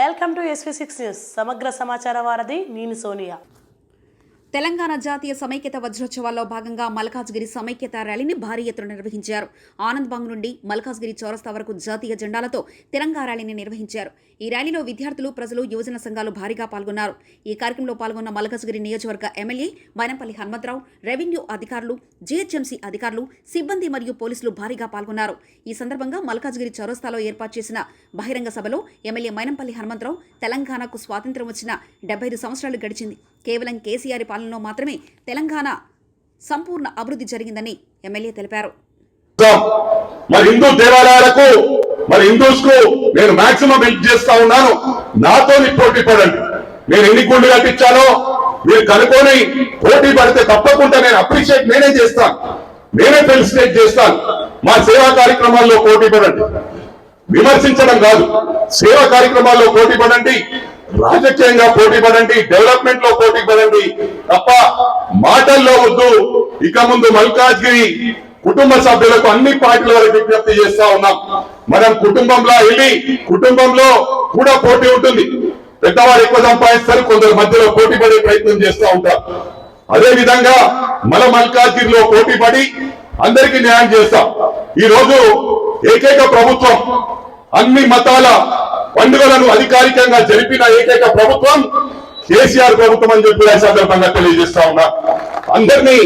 Welcome to SV six News. సమగ్ర సమాచార వారధి నేను సోనియా. తెలంగాణ జాతీయ సమైక్యత వజ్రోత్సవాల్లో భాగంగా మల్కాజ్గిరి సమైక్యత ర్యాలీని భారీ ఎత్తున నిర్వహించారు. ఆనంద్ బాంగ్ నుండి మల్కాజ్గిరి చౌరస్తా వరకు జాతీయ జెండాలతో తిరంగా ర్యాలీని నిర్వహించారు. ఈ ర్యాలీలో విద్యార్థులు ప్రజలు యువజన సంఘాలు భారీగా పాల్గొన్నారు. ఈ కార్యక్రమంలో పాల్గొన్న మల్కాజ్గిరి నియోజకవర్గ ఎమ్మెల్యే మైనంపల్లి హనుమంతరావు రెవెన్యూ అధికారులు జీహెచ్ఎంసీ అధికారులు సిబ్బంది మరియు పోలీసులు భారీగా పాల్గొన్నారు. ఈ సందర్భంగా మల్కాజ్గిరి చౌరస్తాలో ఏర్పాటు చేసిన బహిరంగ సభలో ఎమ్మెల్యే మైనంపల్లి హనుమంతరావు తెలంగాణకు స్వాతంత్ర్యం వచ్చిన డెబ్బై ఐదు సంవత్సరాలు గడిచింది. కేవలం కేసీఆర్ పాలనలో మాత్రమే తెలంగాణ సంపూర్ణ అభివృద్ధి జరిగిందని ఎమ్మెల్యే తెలిపారు. మరి హిందూ దేవాలయాలకు మరి హిందూస్కు నేను మాక్సిమం హెల్ప్ చేస్తా ఉన్నాను. నాతో పోటీ పడండి. నేను ఎన్ని గుండు కట్టించాలో మీరు కనుక్కొని పోటీ పడితే తప్పకుండా నేను అప్రిషియేట్ నేనే చేస్తాను. నేనే ఫెలిసిటేట్ చేస్తాను. మా సేవా కార్యక్రమాల్లో పోటీ పడండి. విమర్శించడం కాదు. సేవా కార్యక్రమాల్లో పోటీ పడండి. రాజకీయంగా పోటీ పడండి డెవలప్మెంట్లో పోటీ పడండి. తప్ప మాటల్లో వద్దు. ఇక ముందు మల్కాజ్గిరి కుటుంబ సభ్యులకు అన్ని పార్టీల వారికి విజ్ఞప్తి చేస్తా ఉన్నాం. మనం కుటుంబంలో వెళ్ళి కుటుంబంలో కూడా పోటీ ఉంటుంది. పెద్దవారు ఎక్కువ సంపాదిస్తారు కొందరు మధ్యలో పోటీ పడే ప్రయత్నం చేస్తూ ఉంటారు. అదే విధంగా మన మల్కాజ్గిరిలో పోటీ పడి అందరికీ న్యాయం చేస్తాం. ఈ రోజు ఏకైక ప్రభుత్వం అన్ని మతాల పండుగలను అధికారికంగా జరిపిన ఏకైక ప్రభుత్వం కేసీఆర్ ప్రభుత్వం అని చెప్పి సందర్భంగా తెలియజేస్తా ఉన్నా. అందరినీ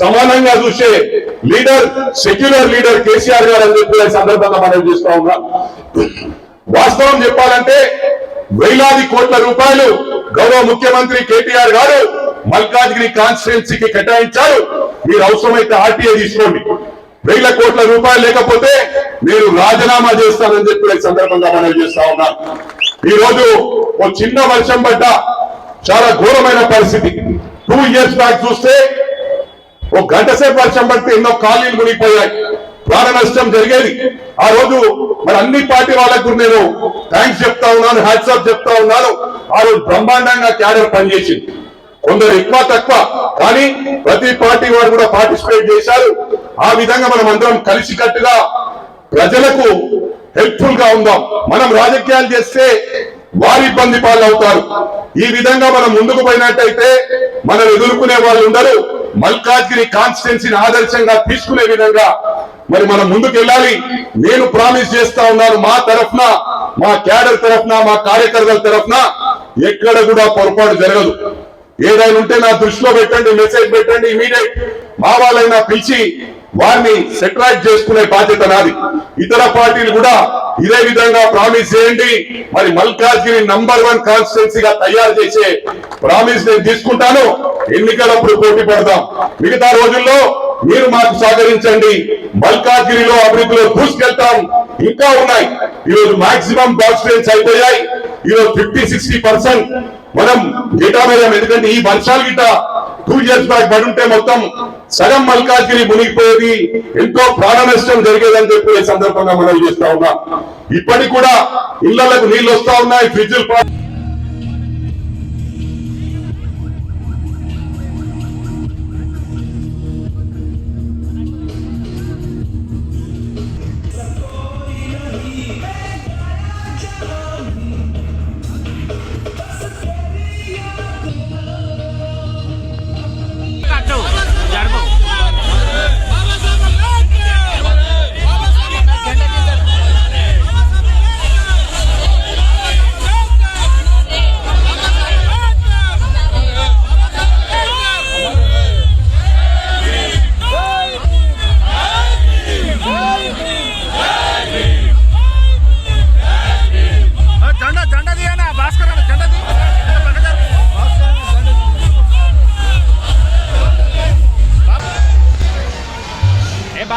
సమానంగా చూసే లీడర్ సెక్యులర్ లీడర్ కేసీఆర్ గారు అని చెప్పి సందర్భంగా మనం చూస్తా ఉన్నా. వాస్తవం చెప్పాలంటే వేలాది కోట్ల రూపాయలు గౌరవ ముఖ్యమంత్రి కేటీఆర్ గారు మల్కాజ్గిరి కాన్స్టిట్యున్సీకి కేటాయించారు. మీరు అవసరమైతే ఆర్టీఐ తీసుకోండి. వేల కోట్ల రూపాయలు లేకపోతే మీరు రాజీనామా చేస్తానని చెప్పి ఈ సందర్భంగా మనం చేస్తా ఉన్నాను ఈ రోజు ఒక చిన్న వర్షం పడ్డ చాలా ఘోరమైన పరిస్థితి. టూ ఇయర్స్ బ్యాక్ చూస్తే ఒక గంట సేపు వర్షం పడితే ఎన్నో ఖాళీలు మునిగిపోయాయి. ప్రాణ నష్టం జరిగేది. ఆ రోజు మరి అన్ని పార్టీ వాళ్ళకు నేను థ్యాంక్స్ చెప్తా ఉన్నాను హ్యాట్సాప్ చెప్తా ఉన్నాను. ఆ రోజు బ్రహ్మాండంగా క్యాడర్ పనిచేసింది. కొందరు ఎక్కువ తక్కువ. కానీ ప్రతి పార్టీ వారు కూడా పార్టిసిపేట్ చేశారు. ఆ విధంగా మనం అందరం కలిసికట్టుగా ప్రజలకు హెల్ప్ఫుల్గా ఉందాం. మనం రాజకీయాలు చేస్తే వారి ఇబ్బంది పాలవుతారు. ఈ విధంగా మనం ముందుకు పోయినట్టయితే మనం ఎదుర్కొనే వాళ్ళు ఉండరు. మల్కాజ్గిరి కాన్స్టిట్యున్సీని ఆదర్శంగా తీసుకునే విధంగా మరి మనం ముందుకు వెళ్ళాలి నేను ప్రామిస్ చేస్తా ఉన్నాను మా తరఫున మా క్యాడర్ తరఫున మా కార్యకర్తల తరఫున ఎక్కడ కూడా పొరపాటు జరగదు. ఏదైనా ఉంటే నా దృష్టిలో పెట్టండి మెసేజ్ పెట్టండి ఇమీడియట్ మా వాళ్ళైనా పిలిచి వారిని సెట్రాక్ట్ చేసుకునే బాధ్యత నాది. ఇతర పార్టీలు కూడా ఇదే విధంగా ప్రామిస్ చేయండి. మరి మల్కాజ్గిరి నంబర్ వన్ కాన్స్టిట్యున్సీగా తయారు చేసే ప్రామిస్ నేను తీసుకుంటాను. ఎన్నికలప్పుడు పోటీ పడదాం. మిగతా రోజుల్లో మీరు మాకు సహకరించండి. మల్కాజ్గిరిలో అభివృద్ధిలో దూసుకెళ్తాం. ఇంకా ఉన్నాయి. ఈరోజు మాక్సిమం కాన్స్టిట్యూన్స్ అయిపోయాయి. ఈరోజు ఫిఫ్టీ సిక్స్టీ పర్సెంట్ మనం గిటామేయం ఎందుకంటే ఈ వర్షాలు గిట టూ ఇయర్స్ బ్యాక్ పడి ఉంటే మొత్తం సగం మల్కాజ్గిరి మునిగిపోయేది. ఎంతో ప్రాణ నష్టం జరిగేదని చెప్పి ఈ సందర్భంగా మనం చేస్తా ఉన్నాం. ఇప్పటికి కూడా ఇళ్ళకు నీళ్ళు వస్తా ఉన్నాయి ఫ్రిడ్జ్లు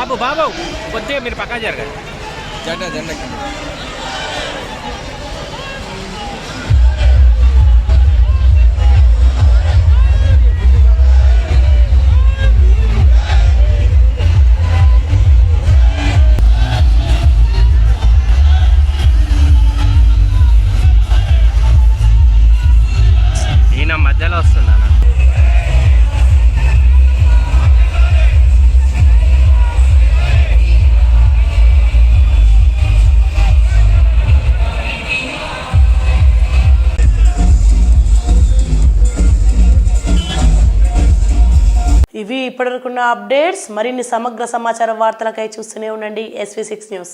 బాబు బాబు కొద్దిగా మీరు పక్కా జరగండి. జెండా జెండా ఇవి ఇప్పటివరకున్న అప్డేట్స్ మరిన్ని సమగ్ర సమాచార వార్తలకై చూస్తూనే ఉండండి ఎస్వి సిక్స్ న్యూస్.